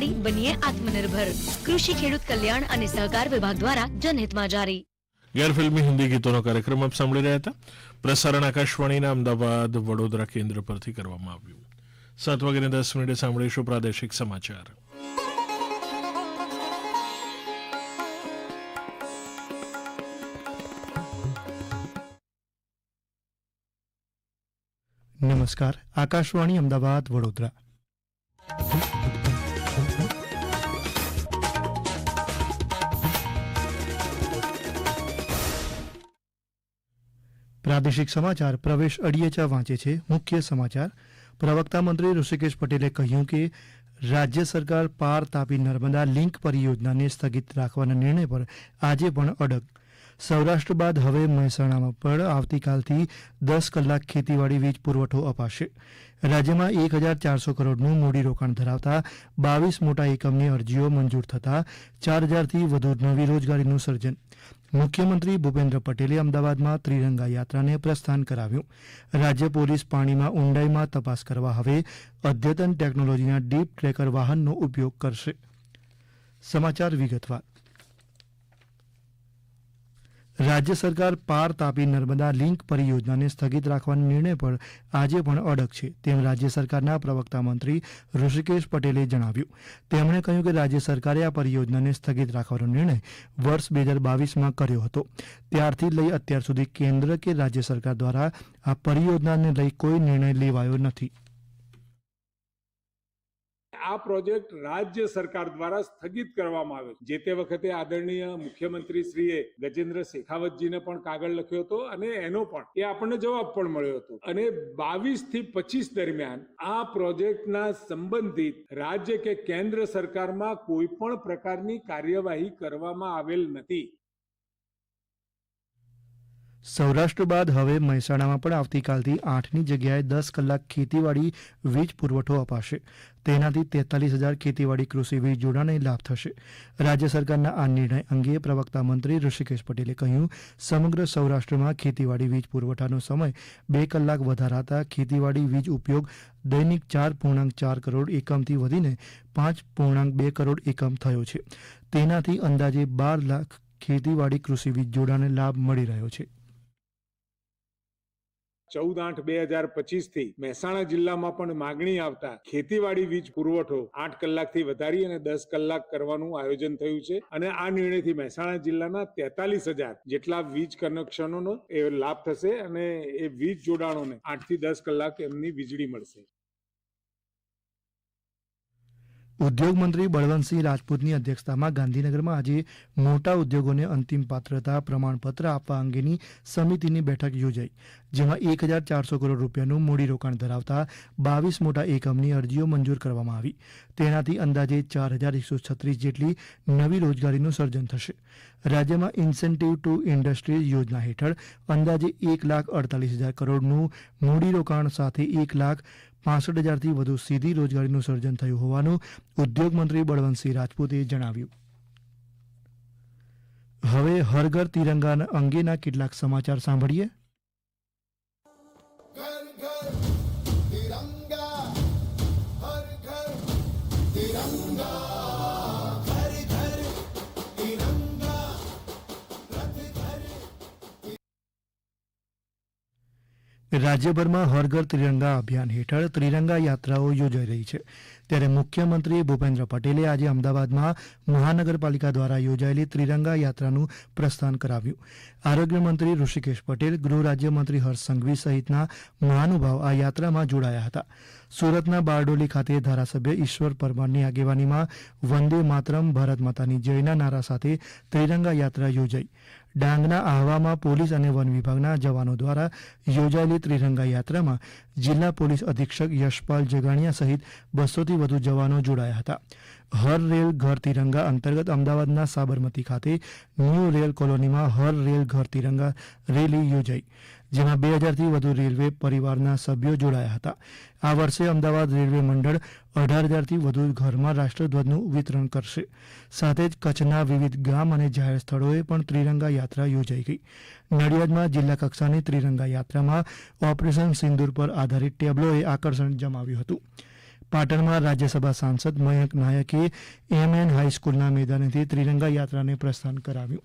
બનીએ આત્મનિર્ભર. કૃષિ ખેડૂત કલ્યાણ અને સહકાર વિભાગ દ્વારા જનહિતમાં જારી. ગેરફિલ્મી હિન્દી ગીતોનો કાર્યક્રમ આપ સાંભળી રહ્યા હતા. પ્રસારણ આકાશવાણીના અમદાવાદ વડોદરા કેન્દ્ર પરથી કરવામાં આવ્યું. સાત વાગ્યાને દસ મિનિટે સાંભળીશું પ્રાદેશિક સમાચાર. નમસ્કાર. આકાશવાણી અમદાવાદ વડોદરા. પ્રાદેશિક સમાચાર પ્રવેશ અડિયેચા વાંચે છે. મુખ્ય સમાચાર. પ્રવક્તા મંત્રી ઋષિકેશ પટેલે કહ્યું કે, રાજ્ય સરકાર પાર તાપી નર્મદા લિંક પરિયોજનાને સ્થગિત રાખવાના નિર્ણય પર આજે પણ અડગ સૌરાષ્ટ્ર બાદ હવે મહેસાણામાં પણ આવતીકાલથી દસ કલાક ખેતીવાડી વીજ પુરવઠો અપાશે. રાજ્યમાં એક હજાર ચારસો કરોડનું મૂડીરોકાણ ધરાવતા બાવીસ મોટા એકમની અરજીઓ મંજૂર થતાં ચાર હજારથી વધુ નવી રોજગારીનું સર્જન. મુખ્યમંત્રી ભૂપેન્દ્ર પટેલે અમદાવાદમાં ત્રિરંગા યાત્રાને પ્રસ્થાન કરાવ્યું. રાજ્ય પોલીસ પાણીમાં ઊંડાઈમાં તપાસ કરવા હવે અદ્યતન ટેકનોલોજીના ડીપ ટ્રેકર વાહનનો ઉપયોગ કરશે. સમાચાર વિગતવાર. રાજ્ય સરકાર પાર તાપી નર્મદા લિંક પરિયોજનાને સ્થગિત રાખવાના નિર્ણય પર આજે પણ અડગ છે. તેમ રાજ્ય સરકારના પ્રવક્તા મંત્રી ઋષિકેશ પટેલે જણાવ્યું. તેમણે કહ્યું કે રાજ્ય સરકારે આ પરિયોજનાને સ્થગિત રાખવાનો નિર્ણય વર્ષ બે હજાર બાવીસમાં કર્યો હતો. ત્યારથી લઈ અત્યાર સુધી કેન્દ્ર કે રાજ્ય સરકાર દ્વારા આ પરિયોજનાને લઈ કોઈ નિર્ણય લેવાયો નથી. આ પ્રોજેક્ટ રાજ્ય સરકાર દ્વારા સ્થગિત કરવામાં આવ્યો જે તે વખતે આદરણીય મુખ્યમંત્રી શ્રીએ ગજેન્દ્ર શેખાવતજીને પણ કાગળ લખ્યો હતો અને એનો પણ એ આપણને જવાબ પણ મળ્યો હતો. અને બાવીસથી પચીસ દરમિયાન આ પ્રોજેક્ટના સંબંધિત રાજ્ય કે કેન્દ્ર સરકારમાં કોઈ પણ પ્રકારની કાર્યવાહી કરવામાં આવેલ નથી. સૌરાષ્ટ્ર બાદ હવે મહેસાણામાં પણ આવતીકાલથી આઠની જગ્યાએ દસ કલાક ખેતીવાડી વીજ પુરવઠો અપાશે. તેનાથી તેતાલીસ હજાર ખેતીવાડી કૃષિ વીજ જોડાણને લાભ થશે. રાજ્ય સરકારના આ નિર્ણય અંગે પ્રવક્તા મંત્રી ઋષિકેશ પટેલે કહ્યું, સમગ્ર સૌરાષ્ટ્રમાં ખેતીવાડી વીજ પુરવઠાનો સમય બે કલાક વધારાતા ખેતીવાડી વીજ ઉપયોગ દૈનિક ચાર પૂર્ણાંક ચાર કરોડ એકમથી વધીને પાંચ પૂર્ણાંક બે કરોડ એકમ થયો છે. તેનાથી અંદાજે બાર લાખ ખેતીવાડી કૃષિ વીજ જોડાણને લાભ મળી રહ્યો છે. ચૌદ આઠ બે હજાર પચીસથી મહેસાણા જિલ્લામાં પણ માગણી આવતા ખેતીવાડી વીજ પુરવઠો આઠ કલાકથી વધારી અને દસ કલાક કરવાનું આયોજન થયું છે. અને આ નિર્ણયથી મહેસાણા જિલ્લાના તેતાલીસ હજાર જેટલા વીજ કનેક્શનોનો એ લાભ થશે અને એ વીજ જોડાણોને આઠથી દસ કલાક એમની વીજળી મળશે. ઉદ્યોગ મંત્રી બળવંતસિંહ રાજપૂતની અધ્યક્ષતામાં ગાંધીનગરમાં આજે મોટા ઉદ્યોગોને અંતિમ પાત્રતા પ્રમાણપત્ર આપવા અંગેની સમિતિની બેઠક યોજાઈ, જેમાં એક હજાર ચારસો કરોડ રૂપિયાનું મૂડીરોકાણ ધરાવતા બાવીસ મોટા એકમની અરજીઓ મંજૂર કરવામાં આવી. તેનાથી અંદાજે ચાર હજાર એકસો છત્રીસ જેટલી નવી રોજગારીનું સર્જન થશે. રાજ્યમાં ઇન્સેન્ટિવ ટુ ઇન્ડસ્ટ્રીઝ યોજના હેઠળ અંદાજે એક લાખ અડતાલીસ હજાર કરોડનું મૂડીરોકાણ સાથે એક લાખ પાસઠ હજારથી વધુ સીધી રોજગારીનું સર્જન થયું હોવાનું ઉદ્યોગ મંત્રી બળવંતસિંહ રાજપૂતે જણાવ્યું. હવે હરઘર તિરંગા અંગેના કેટલાક સમાચાર સાંભળીએ. ઘર ઘર. રાજ્યભરમાં હરઘર ત્રિરંગા અભિયાન હેઠળ ત્રિરંગા યાત્રાઓ યોજાઈ રહી છે. ત્યારે મુખ્યમંત્રી ભૂપેન્દ્ર પટેલે આજે અમદાવાદમાં મહાનગરપાલિકા દ્વારા યોજાયેલી ત્રિરંગા યાત્રાનું પ્રસ્થાન કરાવ્યું. આરોગ્ય મંત્રી ઋષિકેશ પટેલ, ગૃહ રાજ્યમંત્રી હર્ષ સંઘવી સહિતના મહાનુભાવ આ યાત્રામાં જોડાયા હતા. સુરતના બારડોલી ખાતે ધારાસભ્ય ઈશ્વર પરમારની આગેવાનીમાં વંદે માતરમ ભારત માતાની જયના નારા સાથે ત્રિરંગા યાત્રા યોજાઈ. ડાંગના આહવામાં પોલીસ અને વન વિભાગના જવાનો દ્વારા યોજાયેલી ત્રિરંગા યાત્રામાં જિલ્લા પોલીસ અધિક્ષક યશપાલ જગાણિયા સહિત બસોથી વધુ જવાનો જોડાયા હતા. હર રેલ ઘર તિરંગા અંતર્ગત અમદાવાદના સાબરમતી ખાતે ન્યૂ રેલ કોલોનીમાં હર રેલ ઘર તિરંગા રેલી યોજાઈ. જેમાં બે હજારથી વધુ રેલવે પરિવારના સભ્યો જોડાયા હતા. આ વર્ષે અમદાવાદ રેલવે મંડળ અઢાર હજારથી વધુ ઘરમાં રાષ્ટ્રધ્વજનું વિતરણ કરશે. સાથે જ કચ્છના વિવિધ ગામ અને જાહેર સ્થળોએ પણ ત્રિરંગા યાત્રા યોજાઈ ગઈ. નડિયાદમાં જિલ્લા કક્ષાની ત્રિરંગા યાત્રામાં ઓપરેશન સિંદૂર પર આધારિત ટેબ્લોએ આકર્ષણ જમાવ્યું હતું. પાટણમાં રાજ્યસભા સાંસદ મયંક નાયકે એમએન હાઈસ્કૂલના મેદાનેથી ત્રિરંગા યાત્રાને પ્રસ્થાન કરાવ્યું.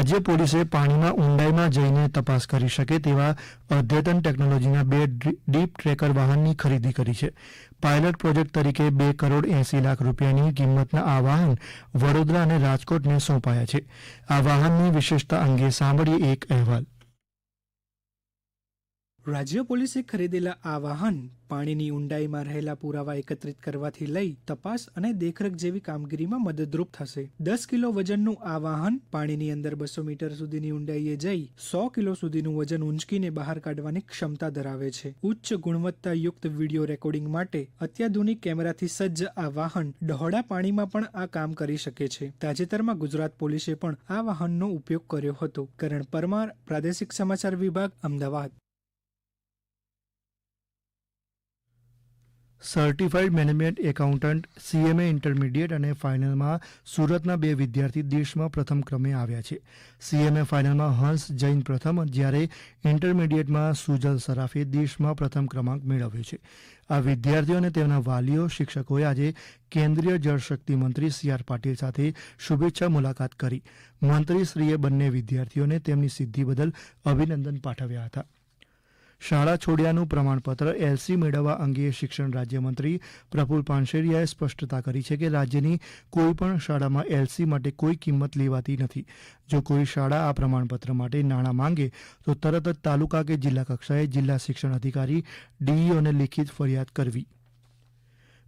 રાજ્ય પોલીસે પાણીમાં ઊંડાઈમાં જઈને તપાસ કરી શકે તેવા અદ્યતન ટેકનોલોજીના બે ડીપ ટ્રેકર વાહનની ખરીદી કરી છે. પાયલટ પ્રોજેક્ટ તરીકે બે કરોડ એસી લાખ રૂપિયાની કિંમતના આ વાહન વડોદરા અને રાજકોટને સોંપાયા છે. આ વાહનની વિશેષતા અંગે સાંભળીએ એક અહેવાલ. રાજ્ય પોલીસે ખરીદેલા આ વાહન પાણીની ઊંડાઈમાં રહેલા પુરાવા એકત્રિત કરવાથી લઈ તપાસ અને દેખરેખ જેવી કામગીરીમાં મદદરૂપ થશે. દસ કિલો વજનનું આ વાહન પાણીની અંદર બસો મીટર સુધીની ઊંડાઈએ જઈ સો કિલો સુધીનું વજન ઊંચકીને બહાર કાઢવાની ક્ષમતા ધરાવે છે. ઉચ્ચ ગુણવત્તાયુક્ત વીડિયો રેકોર્ડિંગ માટે અત્યાધુનિક કેમેરાથી સજ્જ આ વાહન ડહોળા પાણીમાં પણ આ કામ કરી શકે છે. તાજેતરમાં ગુજરાત પોલીસે પણ આ વાહનનો ઉપયોગ કર્યો હતો. કરણ પરમાર, પ્રાદેશિક સમાચાર વિભાગ, Ahmedabad. Certified management accountant CMA intermediate અને ફાઇનલમાં સુરતના બે વિદ્યાર્થી દેશમાં પ્રથમ ક્રમે આવ્યા છે. સીએમએ ફાઇનલમાં હંસ જૈન પ્રથમ, જ્યારે ઇન્ટરમીડિયેટમાં સુજલ સરાફે દેશમાં પ્રથમ ક્રમાંક મેળવ્યો છે. આ વિદ્યાર્થીઓ અને તેમના વાલીઓ, શિક્ષકોએ આજે કેન્દ્રીય જળશક્તિ મંત્રી સી આર પાટીલ સાથે શુભેચ્છા મુલાકાત કરી. મંત્રીશ્રીએ બંને વિદ્યાર્થીઓને તેમની સિદ્ધિ બદલ અભિનંદન પાઠવ્યા હતા. શાળા છોડ્યાનું પ્રમાણપત્ર એલસી મેળવવા અંગે શિક્ષણ રાજ્યમંત્રી પ્રફુલ પાનશેરિયાએ સ્પષ્ટતા કરી છે કે રાજ્યની કોઈપણ શાળામાં એલસી માટે કોઈ કિંમત લેવાતી નથી. જો કોઈ શાળા આ પ્રમાણપત્ર માટે નાણાં માંગે, તો તરત જ તાલુકા કે જિલ્લા કક્ષાએ જિલ્લા શિક્ષણ અધિકારી, ડીઈઓને લેખિત ફરિયાદ કરવી.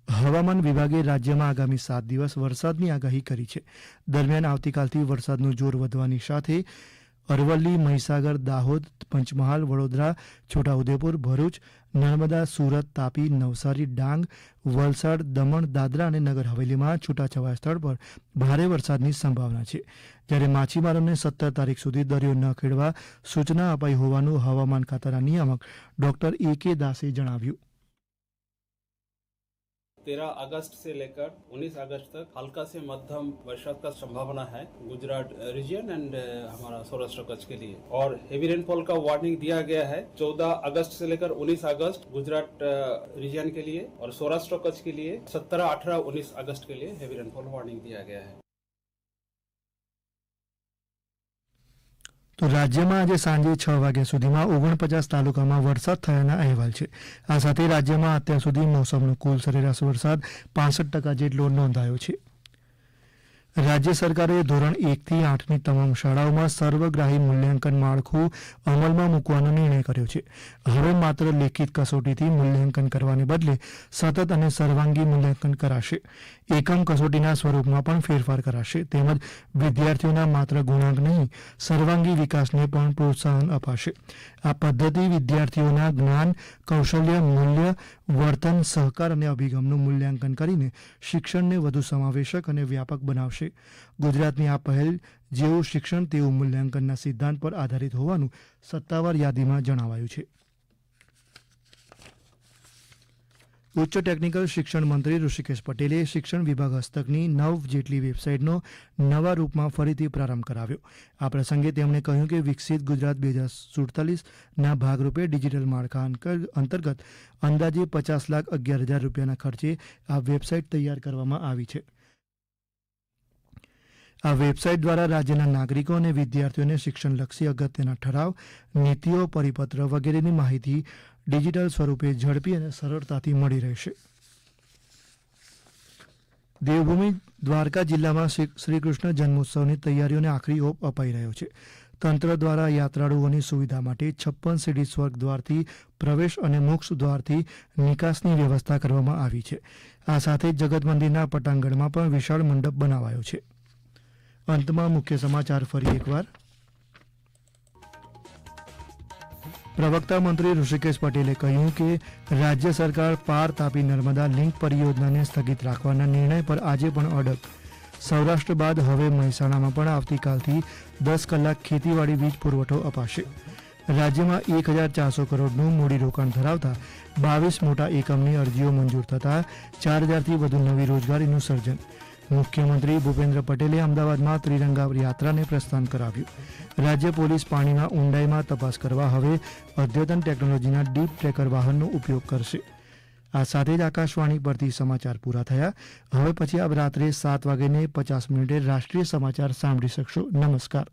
હવામાન વિભાગે રાજ્યમાં આગામી સાત દિવસ વરસાદની આગાહી કરી છે. દરમિયાન આવતીકાલથી વરસાદનું જોર વધવાની સાથે અરવલ્લી, મહીસાગર, દાહોદ, પંચમહાલ, વડોદરા, છોટાઉદેપુર, ભરૂચ, નર્મદા, સુરત, તાપી, નવસારી, ડાંગ, વલસાડ, દમણ, દાદરા અને નગર હવેલીમાં છૂટાછવાયા સ્થળ પર ભારે વરસાદની સંભાવના છે. જ્યારે માછીમારોને સત્તર તારીખ સુધી દરિયો ન ખેડવા સૂચના અપાઈ હોવાનું હવામાન ખાતાના નિયામક ડોક્ટર એ કે દાસે જણાવ્યું. तेरह अगस्त से लेकर 19 अगस्त तक हल्का से मध्यम बरसात का संभावना है गुजरात रीजन एंड हमारा सौराष्ट्र कच्छ के लिए। और हेवी रेनफॉल का वार्निंग दिया गया है 14 अगस्त से लेकर 19 अगस्त गुजरात रीजन के लिए और सौराष्ट्र कच्छ के लिए 17 18 19 अगस्त के लिए हेवी रेनफॉल वार्निंग दिया गया है। તો રાજ્યમાં આજે સાંજે છ વાગ્યા સુધીમાં ઓગણપચાસ તાલુકામાં વરસાદ થયાના અહેવાલ છે. આ સાથે રાજ્યમાં અત્યાર સુધી મોસમનો કુલ સરેરાશ વરસાદ પાસઠ ટકા જેટલો નોંધાયો છે. રાજ્ય સરકારે ધોરણ એકથી આઠની તમામ શાળાઓમાં સર્વગ્રાહી મૂલ્યાંકન માળખું અમલમાં મૂકવાનો નિર્ણય કર્યો છે. હવે માત્ર લેખિત કસોટીથી મૂલ્યાંકન કરવાને બદલે સતત અને સર્વાંગી મૂલ્યાંકન કરાશે. એકમ કસોટીના સ્વરૂપમાં પણ ફેરફાર કરાશે. તેમજ વિદ્યાર્થીઓના માત્ર ગુણાંક નહીં, સર્વાંગી વિકાસને પણ પ્રોત્સાહન અપાશે. આ પદ્ધતિ વિદ્યાર્થીઓના જ્ઞાન, કૌશલ્ય, મૂલ્ય, વર્તન, સહકાર અને અભિગમનું મૂલ્યાંકન કરીને શિક્ષણને વધુ સમાવેશક અને વ્યાપક બનાવશે. ગુજરાતની આ પહેલ જેવું શિક્ષણ તેવું મૂલ્યાંકનના સિદ્ધાંત પર આધારિત હોવાનું સત્તાવાર યાદીમાં જણાવાયું છે. ઉચ્ચ ટેકનિકલ શિક્ષણ મંત્રી ઋષિકેશ પટેલે શિક્ષણ વિભાગ હસ્તકની નવ જેટલી વેબસાઇટનો નવા રૂપમાં ફરીથી પ્રારંભ કરાવ્યો. આ પ્રસંગે તેમણે કહ્યું કે વિકસિત ગુજરાત બે હજાર સુડતાલીસના ભાગરૂપે ડિજિટલ માળખા અંતર્ગત અંદાજે પચાસ લાખ અગિયાર હજાર રૂપિયાના ખર્ચે આ વેબસાઇટ તૈયાર કરવામાં આવી છે. આ વેબસાઇટ દ્વારા રાજ્યના નાગરિકો અને વિદ્યાર્થીઓને શિક્ષણલક્ષી અગત્યના ઠરાવ, નીતિઓ, પરિપત્ર વગેરેની માહિતી ડિજિટલ સ્વરૂપે ઝડપી અને સરળતાથી મળી રહેશે. દેવભૂમિ દ્વારકા જિલ્લામાં શ્રી, શ્રીકૃષ્ણ જન્મોત્સવની તૈયારીઓને આખરી ઓપ અપાઈ રહ્યો છે. તંત્ર દ્વારા યાત્રાળુઓની સુવિધા માટે છપ્પન સીડી સ્વર્ગ દ્વારથી પ્રવેશ અને મોક્ષ દ્વારથી નિકાસની વ્યવસ્થા કરવામાં આવી છે. આ સાથે જગત મંદિરના પટાંગણમાં પણ વિશાળ મંડપ બનાવાયો છે. અંતમાં મુખ્ય સમાચાર ફરી એકવાર. પ્રવક્તા મંત્રી ઋષિકેશ પટેલે કહ્યું કે રાજ્ય સરકાર પાર તાપી નર્મદા લિંક પરિયોજનાને સ્થગિત રાખવાના નિર્ણય પર આજે પણ અડગ. સૌરાષ્ટ્ર બાદ હવે મહેસાણામાં પણ આવતીકાલથી દસ કલાક ખેતીવાડી વીજ પુરવઠો અપાશે. રાજ્યમાં એક હજાર ચારસો કરોડનું મૂડીરોકાણ ધરાવતા બાવીસ મોટા એકમની અરજીઓ મંજૂર થતાં ચાર હજારથી વધુ નવી રોજગારીનું સર્જન. મુખ્યમંત્રી ભૂપેન્દ્ર પટેલે અમદાવાદમાં ત્રિરંગા યાત્રાને પ્રસ્થાન કરાવ્યું. રાજ્ય પોલીસ પાણીના ઊંડાઈમાં તપાસ કરવા હવે અદ્યતન ટેકનોલોજીના ડીપ ટ્રેકર વાહનનો ઉપયોગ કરશે. આ સાથે જ આકાશવાણી પરથી સમાચાર પૂરા થયા. હવે પછી આપ રાત્રે સાત વાગ્યાને પચાસ મિનિટે રાષ્ટ્રીય સમાચાર સાંભળી શકશો. નમસ્કાર.